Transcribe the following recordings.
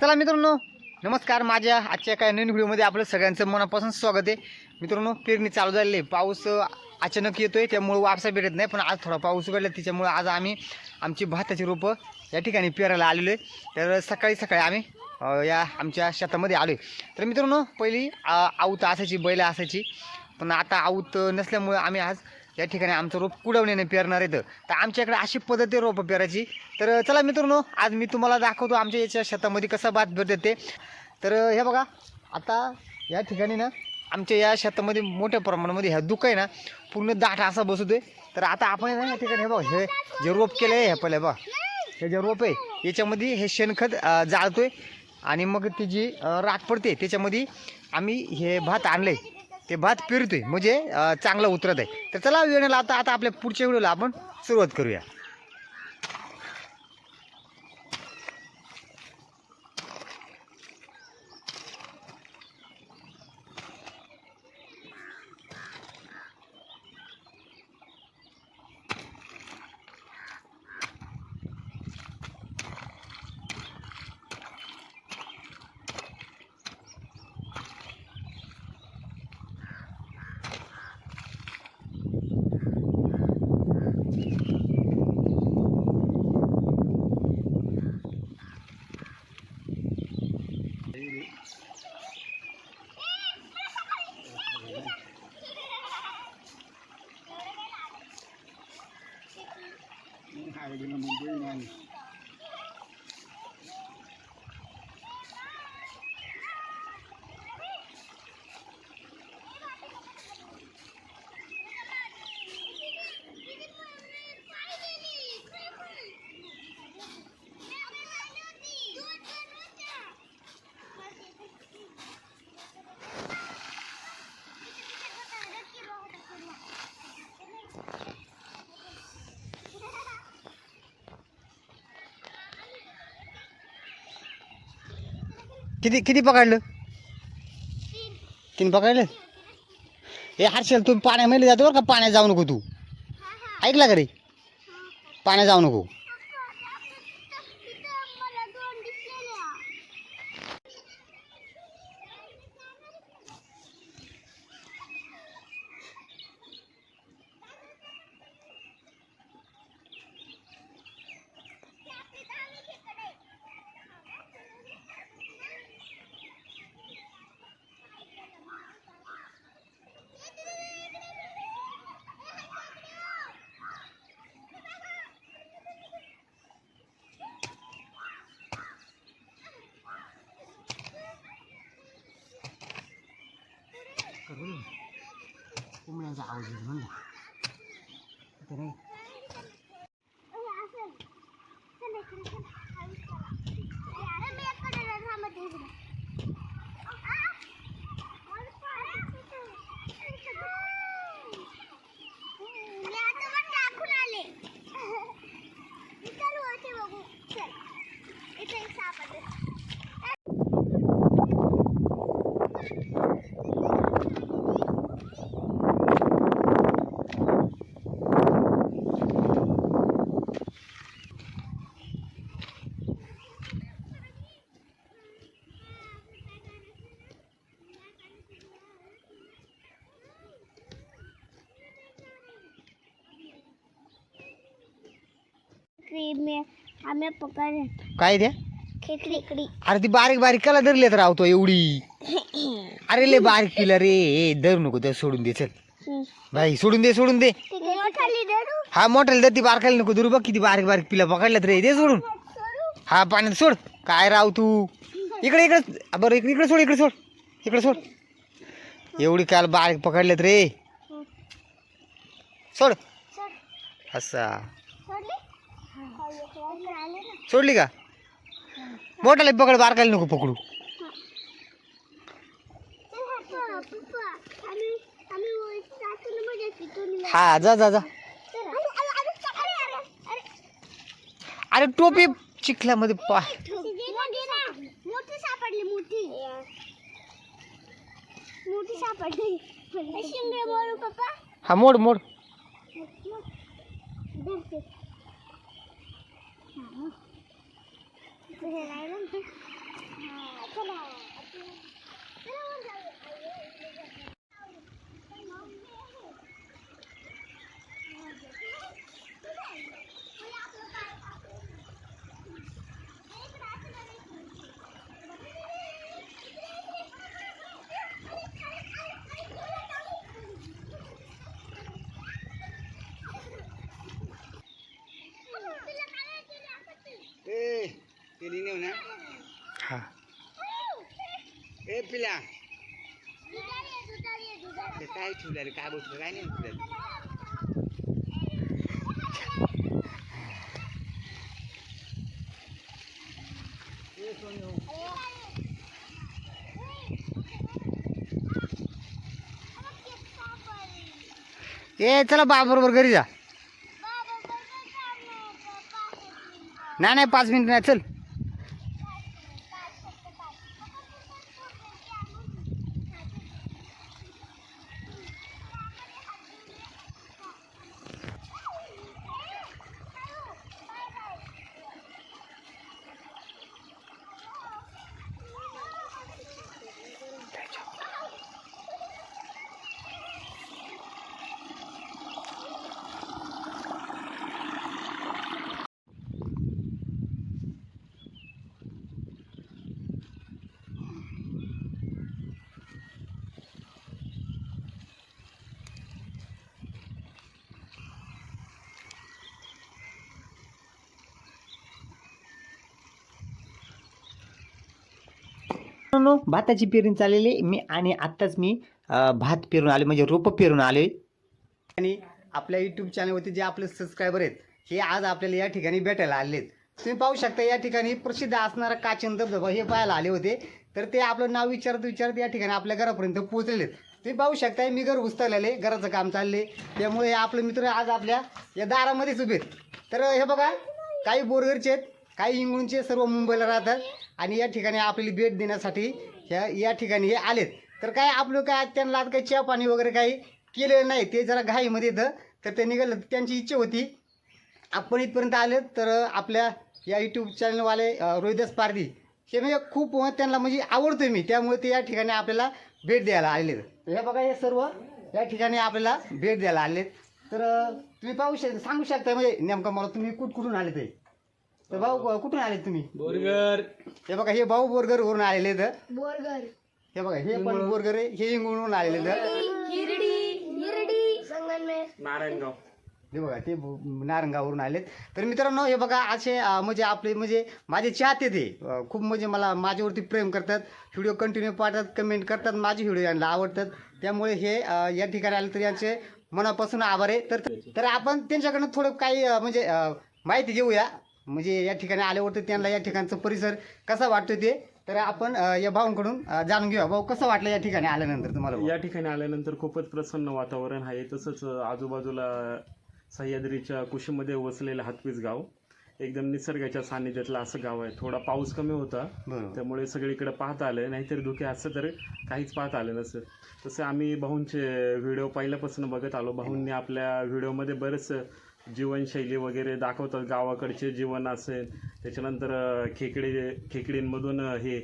चला मित्रांनो नमस्कार. माझ्या आजच्या काही नवीन व्हिडिओमध्ये आपलं सगळ्यांचं मनापासून स्वागत आहे. मित्रांनो पेरणी चालू झालेली आहे. पाऊस अचानक येतो आहे त्यामुळं वापसा भेटत नाही. पण आज थोडा पाऊस उघडला त्याच्यामुळे आज आम्ही आमची भाताची रोपं या ठिकाणी पेरायला आलेलो आहे. तर सकाळी सकाळी आम्ही या आमच्या शेतामध्ये आलो आहे तर मित्रांनो पहिली आऊत असायची बैल असायची. पण आता आऊत नसल्यामुळं आम्ही आज या ठिकाणी आमचं रोप कुडवण्याने पेरणार येतं तर आमच्याकडे अशी पद्धत आहे रोपं पेरायची. तर चला मित्रांनो आज मी तुम्हाला दाखवतो आमच्या याच्या शेतामध्ये कसा भात भर ते तर हे बघा आता या ठिकाणी ना आमच्या या शेतामध्ये मोठ्या प्रमाणामध्ये ह्या दुःख आहे ना पूर्ण दाट असा बसतोय तर आता आपण आहे ना या ठिकाणी हे बघा हे जे रोप केलं आहे हे पहिले बघा हे जे रोप आहे याच्यामध्ये हे शेणखत जाळतो जाळतोय. आणि मग ती जी राख पडते त्याच्यामध्ये आम्ही हे भात आणलंय. ते भात पेरतोय. म्हणजे चांगलं उतरत आहे. तर चला वेळेला आता आता आपल्या पुढच्या व्हिडिओला आपण सुरुवात करूया. Pwede naman din yan. किती किती पकडलं? तीन पकडलं? हे हर्षल तू पाण्यामध्ये जातो बरं का? पाण्यात जाऊ नको तू. ऐकला का रे? पाण्यात जाऊ नको. 家伙，你怎么？对不对？आम्ही पकड. काय द्या खेकडी. खेकडी. अरे ती बारीक बारीक कला धरलेत रावतो एवढी. अरे लय बारीक पिला रे ए धर नको तर सोडून दे चल. भाई सोडून दे सोडून दे. मोठाली धरू. हा मोठ्याला दर ती बारकायला नको दुरू बघ किती बारीक बारीक पिला पकडल्यात रे. दे सोडून. हा पाण्यात सोड. काय राव तू? इकडे इकडे. बरं इकडे इकडे सोड इकडे सोड. इकडे सोड. एवढी काल बारीक पकडल्यात रे. सोड. असा. सोडली? सोडली का? मोठाला पकड बारकायला नको पकडू. हा जा जा जा. अरे टोपी चिखल्यामध्ये पा. मोठी सापडली मोठी मोठी सापडली हा मोड मोड. Cái này nó không? ते काय ठेवलं काय बसलं काय नाही ठेवलं ए चला बा बरोबर घरी जा. नाही नाही पाच मिनिट नाही चल. भाताची पेरणी चाललेली मी आणि आत्ताच मी भात पेरून आले म्हणजे रोपं पेरून आले आणि आपल्या यूट्यूब चॅनलवरती जे आपले सबस्क्रायबर आहेत हे आज आपल्याला या ठिकाणी भेटायला आले आहेत. तुम्ही पाहू शकता या ठिकाणी प्रसिद्ध असणारा काचन धबधबा हे पाहायला आले होते. तर ते आपलं नाव विचारत विचारत या ठिकाणी आपल्या घरापर्यंत पोहोचलेले आहेत. तुम्ही पाहू शकता मी घर उचललेले घराचं काम चालले त्यामुळे हे आपले मित्र आज आपल्या या दारामध्येच उभे आहेत. तर हे बघा काही बोरगरचे आहेत काही इंगळूनचे सर्व मुंबईला राहतात. आणि या ठिकाणी आपली भेट देण्यासाठी ह्या या ठिकाणी हे आलेत. तर काय आपलं काय त्यांना आज काही चहा पाणी वगैरे काही केलेलं नाही ते जरा घाईमध्ये येतं तर ते निघालं त्यांची इच्छा होती. आपण इथपर्यंत आले तर आपल्या या यूट्यूब चॅनलवाले रोहिदास पारधी हे म्हणजे खूप म्हणजे त्यांना म्हणजे आवडतोय मी त्यामुळे ते या ठिकाणी आपल्याला भेट द्यायला आलेत हे बघा हे सर्व या ठिकाणी आपल्याला भेट द्यायला आलेत तर तुम्ही पाहू शक सांगू शकता म्हणजे नेमकं मला तुम्ही कुठ कुठून आले ते? तर भाऊ कुठून आले तुम्ही? बोरगर हे बघा हे भाऊ बोरगरवरून आलेले तर बोरगर हे बघा हे पण बोरगर आहे हे इंगळून आलेले तर हिरडी हिरडी संगमनेर नारायणगाव हे बघा ते नारंगावरून आलेत. तर मित्रांनो हे बघा असे म्हणजे आपले म्हणजे माझे चाहते ते. खूप म्हणजे मला माझ्यावरती प्रेम करतात. व्हिडिओ कंटिन्यू पाहतात कमेंट करतात माझे व्हिडिओ यांना आवडतात. त्यामुळे हे या ठिकाणी आले तर यांचे मनापासून आभार आहे. तर तर आपण त्यांच्याकडनं थोडं काही म्हणजे माहिती घेऊया. म्हणजे या ठिकाणी आल्यावर तर त्यांना या ठिकाणचं परिसर कसा वाटतो ते तर आपण या भाऊंकडून जाणून घेऊया. भाऊ कसं वाटलं या ठिकाणी आल्यानंतर तुम्हाला? या ठिकाणी आल्यानंतर खूपच प्रसन्न वातावरण आहे. तसंच आजूबाजूला सह्याद्रीच्या कुशीमध्ये वसलेलं हातवीज गाव एकदम निसर्गाच्या सानिध्यातलं असं गाव आहे. थोडा पाऊस कमी होता. त्यामुळे सगळीकडे पाहता आलं. नाहीतर धुके असं तर काहीच पाहता आलं नसतं. तसं आम्ही भाऊंचे व्हिडिओ पहिल्यापासून बघत आलो. भाऊंनी आपल्या व्हिडिओमध्ये बरेच जीवनशैली वगैरे दाखवतात गावाकडचे जीवन असेल त्याच्यानंतर खेकडे खेकडींमधून हे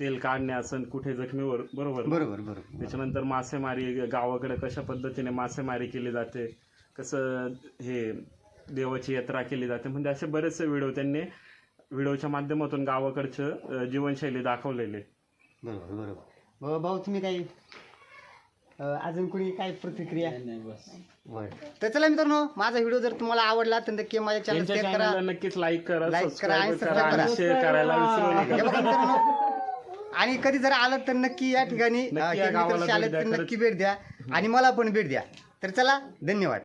तेल काढणे असेल कुठे जखमीवर बरोबर? बरोबर बरोबर. त्याच्यानंतर मासेमारी गावाकडे कशा पद्धतीने मासेमारी केली जाते कसं हे देवाची यात्रा केली जाते म्हणजे असे बरेचसे व्हिडिओ त्यांनी व्हिडिओच्या माध्यमातून गावाकडचं जीवनशैली दाखवलेले. बरोबर बरोबर. भाऊ तुम्ही काही अं, अजून कोणी काय प्रतिक्रिया? बरं. तर चला मित्रांनो माझा व्हिडिओ जर तुम्हाला आवडला तर नक्की माझ्या चॅनल त्यांच्या शेअर करा. चॅनलला नक्कीच लाईक करा Like करा आणि सबस्क्राईब करा subscribe आणि करा. शेअर करायला विसरू हे नका. बघा मित्रांनो. आणि कधी जर आलं तर नक्की या ठिकाणी अं, नक्की या मित्र गावाला आले द्या, तर खरंच. नक्की भेट द्या आणि मला पण भेट द्या. तर चला धन्यवाद.